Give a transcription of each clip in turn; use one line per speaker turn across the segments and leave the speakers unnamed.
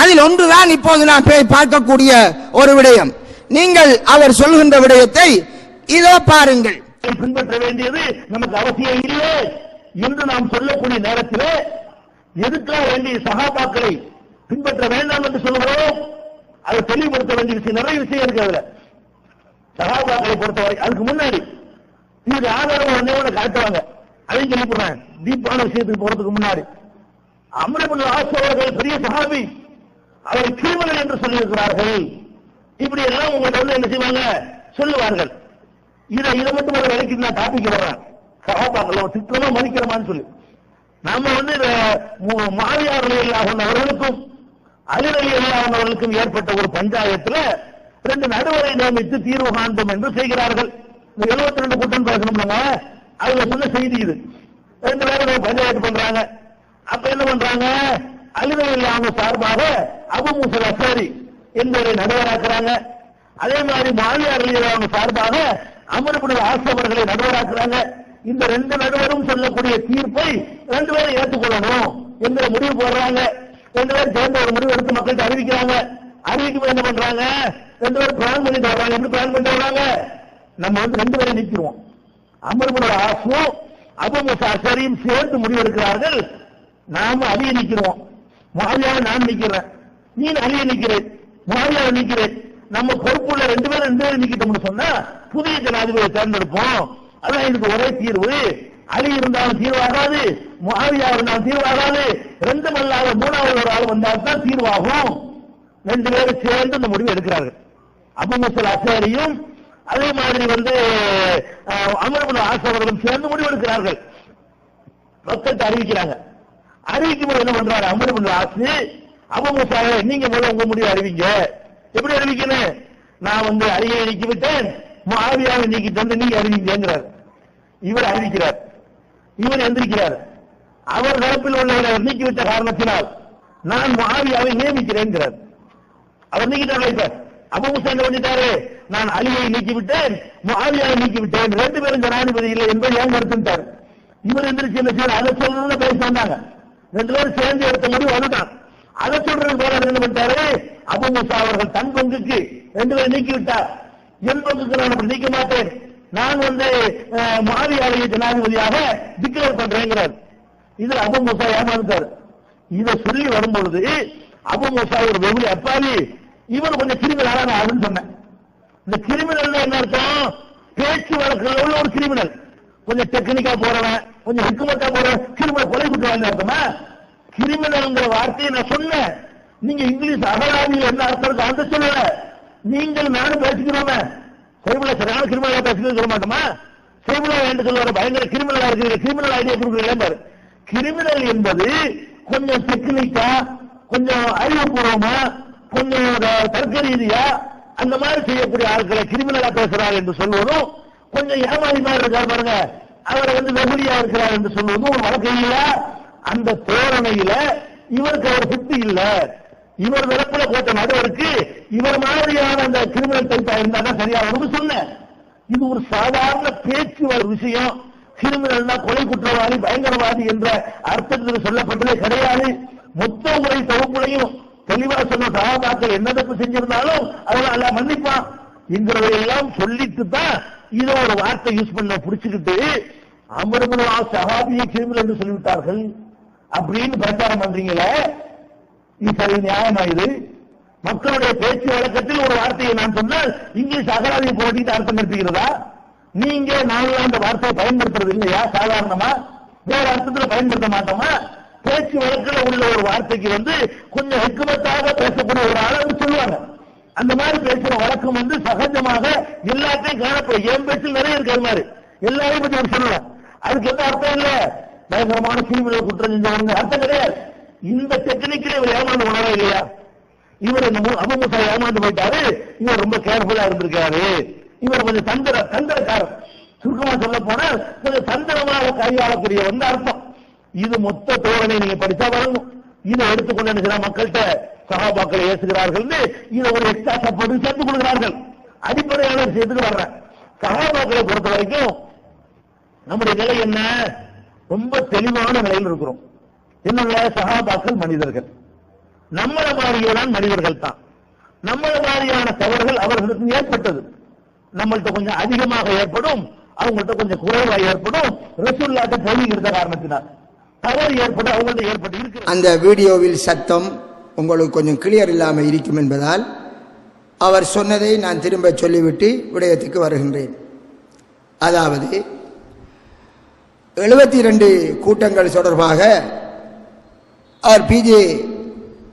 அதில் ஒன்றுதான் இப்போது நான் பார்க்கக்கூடிய ஒரு விடயம். நீங்கள் அவர் சொல்கின்ற விடயத்தை இதோ பாருங்கள்.
பின்பற்ற வேண்டியது நமக்கு அவசியம் இல்லை என்று நாம் சொல்லக்கூடிய நேரத்தில் எதுக்காக வேண்டிய சகாபாக்களை பின்பற்ற வேண்டாம் என்று சொல்கிறோம் அதை தெளிவுபடுத்த வேண்டிய விஷயம் நிறைய விஷயம் இருக்கு அதுல. சகாபாக்களை பொறுத்தவரை அதுக்கு முன்னாடி இது ஆதாரம் வந்து ஒண்ணு காட்டுவாங்க அதையும் சொல்லி போடுறேன் தீபான விஷயத்துக்கு போறதுக்கு முன்னாடி. அமரபுல் ஆசவர்கள் பெரிய சகாபி. அவர் கிரிமினல் என்று சொல்லியிருக்கிறார்கள். இப்படி எல்லாம் உங்கள்ட்ட வந்து என்ன செய்வாங்க? சொல்லுவார்கள். இதை இதை மட்டும் ஒரு வேலைக்கு நான் டாபிக் வர்றேன் சகாபாக்கள் சித்திரமா மதிக்கிறமான்னு சொல்லி. நாம வந்து இந்த மாவியார் இல்லாமல் அவர்களுக்கும் அலிரலி இல்லாதவர்களுக்கும் ஏற்பட்ட ஒரு பஞ்சாயத்துல ரெண்டு நடுவரை நியமித்து தீர்வு காண்போம் என்று செய்கிறார்கள். இந்த 72 ரெண்டு கூட்டம் பேசணும் அதுல சொன்ன செய்தி இது. ரெண்டு பேரும் பஞ்சாயத்து பண்றாங்க. அப்ப என்ன பண்றாங்க? அலிரலி இல்லாம சார்பாக அபு முசல் அசாரி என்பவரை நடுவராக்குறாங்க அதே மாதிரி மாவியார் அவங்க சார்பாக அமர்புடைய ஆசவர்களை நடுவராக்குறாங்க இந்த ரெண்டு நடுவரும் சொல்லக்கூடிய தீர்ப்பை ரெண்டு பேரும் ஏற்றுக்கொள்ளணும் என்கிற முடிவு போடுறாங்க. ரெண்டு பேரும் சேர்ந்து ஒரு முடிவு எடுத்து மக்கள்கிட்ட அறிவிக்கிறாங்க. அறிவிக்கும் என்ன பண்றாங்க? ரெண்டு பேரும் பிளான் பண்ணிட்டு வர்றாங்க எப்படி பிளான் பண்ணிட்டு வர்றாங்க நம்ம வந்து ரெண்டு பேரும் நிற்கிறோம். அமர்புடைய ஆசும் அபு முசாசரியும் சேர்ந்து முடிவு எடுக்கிறார்கள். நாம அழிய நிற்கிறோம். மாவியாவை நான் நிக்கிறேன். நீ அழிய நிக்கிறேன். மாவியாவை நிக்கிறேன். நம்ம பொறுப்புள்ள ரெண்டு பேரும் ரெண்டு பேரும் நிக்கிட்டோம்னு சொன்னா புதிய ஜனாதிபதியை தேர்ந்தெடுப்போம். அதான் இதுக்கு ஒரே தீர்வு. அலி இருந்தாலும் தீர்வாகாது மாவியா இருந்தாலும் தீர்வாகாது ரெண்டு மல்லாத மூணாவது ஒரு ஆள் வந்தால் தான் தீர்வாகும். ரெண்டு பேரும் சேர்ந்து இந்த முடிவு எடுக்கிறார்கள். அபு முசல் அசாரியும் அதே மாதிரி வந்து அமர்புல ஆசவர்களும் சேர்ந்து முடிவு எடுக்கிறார்கள். மக்கள்கிட்ட அறிவிக்கிறாங்க. அறிவிக்கும் போது என்ன பண்றாரு? அமர்புல் ஆசு அபமுசாக நீங்க முதல்ல உங்க முடிவு அறிவிங்க. எப்படி அறிவிக்கணும்? நான் வந்து அறிவை நீக்கி விட்டேன் மாவியாவை நீக்கி தந்து நீங்க அறிவிங்கிறார் இவர் அறிவிக்கிறார். இவர் எந்திரிக்கிறார். அவர் தரப்பில் உள்ளவரை நீக்கிவிட்ட காரணத்தினால் நான் மாவியாவை நியமிக்கிறேன் அவர் நீக்கிட்டார் இப்ப? அபு என்ன பண்ணிட்டாரு? நான் அலியை நீக்கி விட்டேன் நீக்கிவிட்டேன். ரெண்டு பேரும் ஜனாதிபதி இல்லை என்பதை ஏன் கருத்துட்டார் இவர் எந்திரிச்சு என்ன செய்யணும் அதை சொல்லணும்னு பேச வந்தாங்க ரெண்டு பேரும் சேர்ந்து எடுத்த முடிவு வந்துட்டான் அதை சொல்றது போல என்ன பண்ணிட்டாரு? அபு முசா அவர்கள் தன் பங்குக்கு ரெண்டு பேரும் நீக்கி விட்டார் என் பங்குக்கு நான் அப்படி நீக்க மாட்டேன். நான் வந்து மாவியாவை ஜனாதிபதியாக டிக்ளேர் பண்றேங்கிறார். இதுல அபு முசா ஏமாந்துட்டார். இதை சொல்லி வரும்பொழுது அபு முசா ஒரு வெகுளி அப்பாவி. இவன் கொஞ்சம் கிரிமினலா நான் அப்படின்னு சொன்னேன். இந்த கிரிமினல் என்ன அர்த்தம்? பேச்சு வழக்கில் உள்ள ஒரு கிரிமினல். கொஞ்சம் டெக்னிக்கா போறவன். கொஞ்சம் ஹிக்குமத்தா போற கிரிமினல் கொலை குற்றவாளி அர்த்தமா கிரிமினல்ங்கிற வார்த்தையை நான் சொன்னேன். நீங்க இங்கிலீஷ் அகராதியில் என்ன அர்த்தம் இருக்கு அந்த சொல்லல நீங்கள் நானும் பேசிக்கிறோமே. சைபுல சரியான கிரிமினலா பேசுகிறது சொல்ல மாட்டோமா? சைபுலா என்று சொல்லுவாரு பயங்கர கிரிமினலா இருக்கிற கிரிமினல் ஐடியா கொடுக்குறீங்க கிரிமினல் என்பது கொஞ்சம் டெக்னிக்கா கொஞ்சம் அறிவுபூர்வமா கொஞ்சம் தர்க்க ரீதியா அந்த மாதிரி செய்யக்கூடிய ஆட்களை கிரிமினலா பேசுறாரு என்று சொல்வதும் கொஞ்சம் ஏமாறி மாதிரி இருக்காரு பாருங்க. அவர் வந்து வெகுளியா இருக்கிறார் என்று சொல்வதும் ஒரு வழக்கையில அந்த தோரணையில இவருக்கு அவர் சித்து இல்ல. இவர் விளப்புல போட்ட நடுவருக்கு இவர் மாதிரியான அந்த கிரிமினல் டைப்பா இருந்தா தான் சரியா வரும் சொன்னேன். இது ஒரு சாதாரண பேச்சு ஒரு விஷயம் கிரிமினல்னா கொலை குற்றவாளி பயங்கரவாதி என்ற அர்த்தத்தில் சொல்லப்பட்டதே கிடையாது. மொத்த முறை தொகுப்புலையும் தெளிவா சொன்ன சகாபாக்கள் என்ன தப்பு செஞ்சிருந்தாலும் அதெல்லாம் எல்லாம் மன்னிப்பான். என்கிறதையெல்லாம் சொல்லிட்டு தான் இதை ஒரு வார்த்தை யூஸ் பண்ண புடிச்சுக்கிட்டு அமருமனா சகாபியை கிரிமினல் என்று சொல்லிவிட்டார்கள் அப்படின்னு பிரச்சாரம் பண்றீங்களே? இது சரி நியாயமா இது மக்களுடைய பேச்சு வழக்கத்தில் ஒரு வார்த்தையை நான் சொன்னால் இங்கிலீஷ் அகராதியை போட்டிட்டு அர்த்தம் எடுத்துக்கிறதா நீங்க நாங்கள் அந்த வார்த்தையை பயன்படுத்துறது இல்லையா? சாதாரணமா? வேற அர்த்தத்துல பயன்படுத்த மாட்டோமா? பேச்சு வழக்கில் உள்ள ஒரு வார்த்தைக்கு வந்து கொஞ்சம் ஹெக்குமத்தாக பேசக்கூடிய ஒரு ஆளு சொல்லுவாங்க. அந்த மாதிரி பேசுற வழக்கம் வந்து சகஜமாக எல்லாத்தையும் காணப்படும். என் பேச்சில் நிறைய இருக்கு அது மாதிரி. எல்லாரையும் பத்தி அவர் அதுக்கு எந்த அர்த்தம் இல்ல? பயங்கரமான கிரிமினல் குற்றம் செஞ்சவங்க அர்த்தம் கிடையாது. இந்த டெக்னிக்கில் இவர் ஏமாந்து போனாரா இல்லையா? இவர் இந்த அபு முசா ஏமாந்து போயிட்டாரு. இவர் ரொம்ப கேர்ஃபுல்லா இருந்திருக்காரு. இவர் கொஞ்சம் தந்திர தந்திரக்காரர். சுருக்கமா சொல்ல போனால் கொஞ்சம் தந்திரமாக கையாளக்கூடிய வந்து அர்த்தம். இது மொத்த தோழனை நீங்க படிச்சா வரணும். இதை எடுத்துக்கொண்டு என்ன மக்கள்கிட்ட? சகாபாக்களை ஏசுகிறார்கள் இதை ஒரு எக்ஸ்ட்ரா சப்போர்ட் சேர்த்து கொடுக்கிறார்கள். அடிப்படையான விஷயத்துக்கு வர்றேன் சகாபாக்களை பொறுத்த வரைக்கும் நம்முடைய நிலை என்ன? ரொம்ப தெளிவான நிலையில் இருக்கிறோம். என்னுள்ள சகாபாக்கள் மனிதர்கள். நம்மள மாதிரியான மனிதர்கள் தான். நம்மள மாதிரியான தவறுகள் அவர்களுக்கு ஏற்பட்டது. நம்மள்ட்ட கொஞ்சம் அதிகமாக ஏற்படும் அவங்கள்ட்ட கொஞ்சம் குறைவாக ஏற்படும். ரசூல்லாட்ட பொய் இருந்த காரணத்தினால் தவறு ஏற்பட்டு அவங்கள்ட்ட ஏற்பட்டு இருக்கு
அந்த வீடியோவில் சத்தம் உங்களுக்கு கொஞ்சம் கிளியர் இல்லாமல் இருக்கும் என்பதால் அவர் சொன்னதை நான் திரும்ப சொல்லிவிட்டு விடயத்துக்கு வருகின்றேன். அதாவது எழுபத்தி ரெண்டு கூட்டங்கள் தொடர்பாக அவர் பிஜே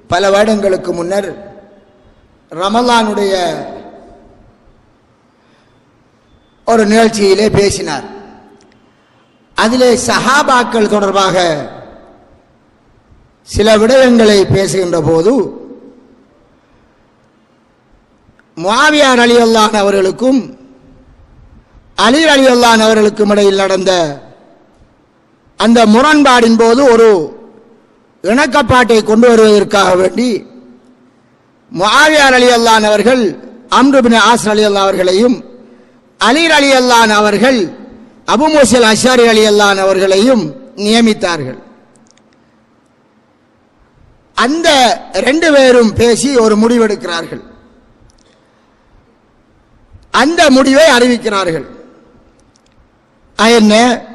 பல வருடங்களுக்கு முன்னர் ரமலானுடைய ஒரு நிகழ்ச்சியிலே பேசினார். அதிலே சஹாபாக்கள் தொடர்பாக சில விடயங்களை பேசுகின்ற போது மாவியார் அலி அல்லான் அவர்களுக்கும் அலி அலி அல்லான் அவர்களுக்கும் இடையில் நடந்த அந்த முரண்பாடின் போது ஒரு இணக்கப்பாட்டை கொண்டு வருவதற்காக வேண்டி முஆவியார் அலி அல்லான் அவர்கள் அம்ருபின் ஆசர் அலி அல்லா அவர்களையும் அலீர் அலி அல்லான் அவர்கள் அபு அஷாரி அலி அல்லான் அவர்களையும் நியமித்தார்கள். அந்த ரெண்டு பேரும் பேசி ஒரு முடிவெடுக்கிறார்கள். அந்த முடிவை அறிவிக்கிறார்கள். அது என்ன?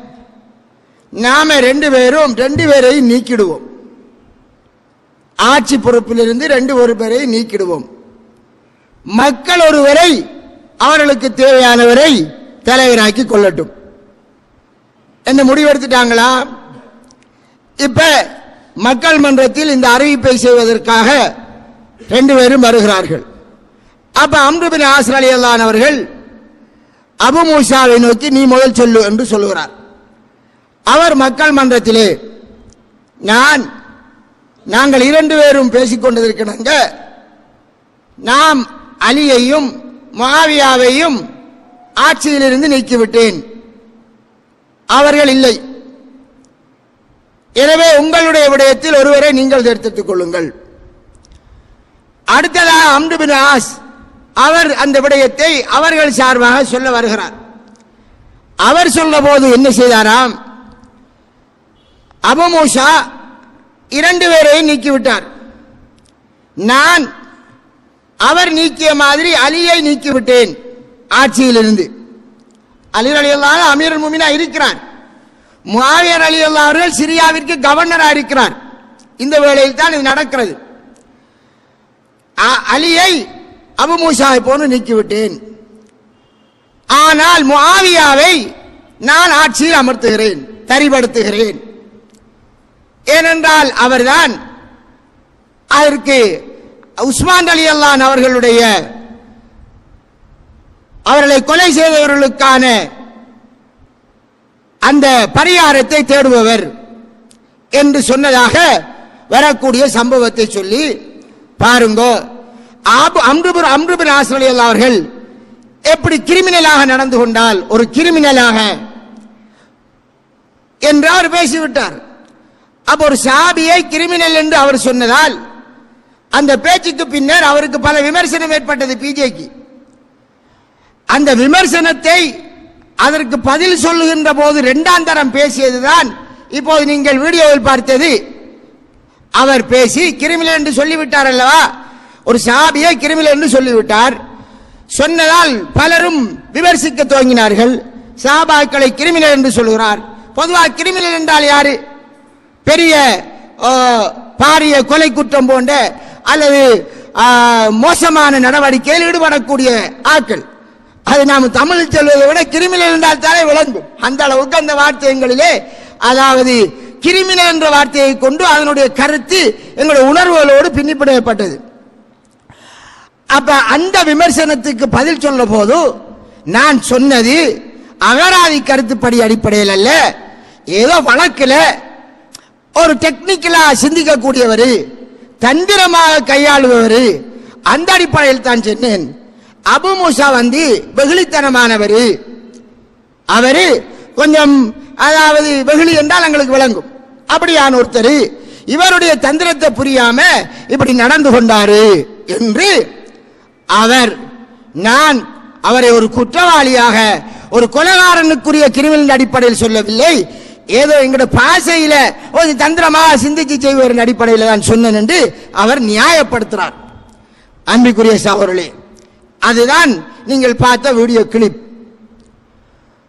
நாம ரெண்டு பேரும் ரெண்டு பேரையும் நீக்கிடுவோம். ஆட்சி பொறுப்பிலிருந்து ரெண்டு ஒரு பேரை நீக்கிடுவோம். மக்கள் ஒருவரை அவர்களுக்கு தேவையானவரை தலைவராக்கி கொள்ளட்டும். என்ன முடிவெடுத்துட்டாங்களா? இப்ப மக்கள் மன்றத்தில் இந்த அறிவிப்பை செய்வதற்காக ரெண்டு பேரும் வருகிறார்கள். அப்ப அம்ருபின் ஆசர் அலி அவர்கள் அபு மூசாவை நோக்கி நீ முதல் சொல்லு என்று சொல்லுகிறார். அவர் மக்கள் மன்றத்திலே நான் நாங்கள் இரண்டு பேரும் பேசிக்கொண்டிருக்கிறாங்க நாம் அலியையும் மாவியாவையும் ஆட்சியிலிருந்து நீக்கிவிட்டேன். அவர்கள் இல்லை. எனவே உங்களுடைய விடயத்தில் ஒருவரை நீங்கள் தேர்ந்தெடுத்துக் கொள்ளுங்கள். அடுத்ததாக அம்ரு பின் ஆஸ். அவர் அந்த விடயத்தை அவர்கள் சார்பாக சொல்ல வருகிறார். அவர் சொல்ல போது என்ன செய்தாராம்? அபு இரண்டு பேரையும் நீக்கிவிட்டார். நான் அவர் நீக்கிய மாதிரி அலியை நீக்கிவிட்டேன் ஆட்சியிலிருந்து. அலி அலி அல்லாஹ் அமீர் முமினா இருக்கிறார். மாவியர் அலி அவர்கள் சிரியாவிற்கு கவர்னராக இருக்கிறார் இந்த வேளையில் தான் இது நடக்கிறது. அ- அலியை அபுமூசாவை போன்று நீக்கிவிட்டேன். ஆனால் முஆவியாவை நான் ஆட்சியில் அமர்த்துகிறேன் தரிபடுத்துகிறேன் ஏனென்றால் அவர்தான் அதற்கு உஸ்மான் அலி அல்லான் அவர்களுடைய அவர்களை கொலை செய்தவர்களுக்கான அந்த பரிகாரத்தை தேடுபவர் என்று சொன்னதாக வரக்கூடிய சம்பவத்தை சொல்லி பாருங்கோ. ஆபு அம்ருபுர் அம்ருபின் ஆசிரியர் அவர்கள் எப்படி கிரிமினலாக நடந்து கொண்டால் ஒரு கிரிமினலாக என்று அவர் பேசிவிட்டார். அப்போ ஒரு சாபியை கிரிமினல் என்று அவர் சொன்னதால் அந்த பேச்சுக்கு பின்னர் அவருக்கு பல விமர்சனம் ஏற்பட்டது பிஜேக்கு. அந்த விமர்சனத்தை அதற்கு பதில் சொல்லுகின்ற போது இரண்டாம் தரம் பேசியதுதான் இப்போது நீங்கள் வீடியோவில் பார்த்தது. அவர் பேசி கிரிமினல் என்று சொல்லிவிட்டார் அல்லவா? ஒரு சாபியை கிரிமினல் என்று சொல்லிவிட்டார். சொன்னதால் பலரும் விமர்சிக்க துவங்கினார்கள். சாபாக்களை கிரிமினல் என்று சொல்கிறார். பொதுவாக கிரிமினல் என்றால் யாரு? பெரிய பாரிய கொலை குற்றம் போன்ற அல்லது மோசமான நடவடிக்கையில் ஈடுபடக்கூடிய ஆட்கள். அது நாம் தமிழில் சொல்வதை விட கிரிமினல் என்றால் தானே விளங்கும். அந்த அளவுக்கு அந்த வார்த்தைகளிலே அதாவது கிரிமினல் என்ற வார்த்தையை கொண்டு அதனுடைய கருத்து எங்களுடைய உணர்வுகளோடு பின்னிப்பிடப்பட்டது. அப்ப அந்த விமர்சனத்துக்கு பதில் சொல்ல போது நான் சொன்னது அகராதி கருத்துப்படி அடிப்படையில் அல்ல ஏதோ வழக்கில் ஒரு டெக்னிக்கலா சிந்திக்கக்கூடியவர் தந்திரமாக கையாளுபவர் அந்த அடிப்படையில் தான் சொன்னேன். அபு மூசா வந்து வெகுளித்தனமானவர். அவர் கொஞ்சம் அதாவது வெகுளி என்றால் எங்களுக்கு விளங்கும். அப்படியான ஒருத்தர். இவருடைய தந்திரத்தை புரியாம இப்படி நடந்து கொண்டாரு என்று அவர் நான் அவரை ஒரு குற்றவாளியாக ஒரு கொலகாரனுக்குரிய கிரிமினல் அடிப்படையில் சொல்லவில்லை. ஏதோ எங்களோட பாசையில ஒரு தந்திரமா சிந்திச்சு செய்வதன் அடிப்படையில் தான் சொன்னேன் என்று அவர் நியாயப்படுத்துறார். அன்பிற்குரிய சகோதரே அதுதான் நீங்கள் பார்த்த வீடியோ கிளிப்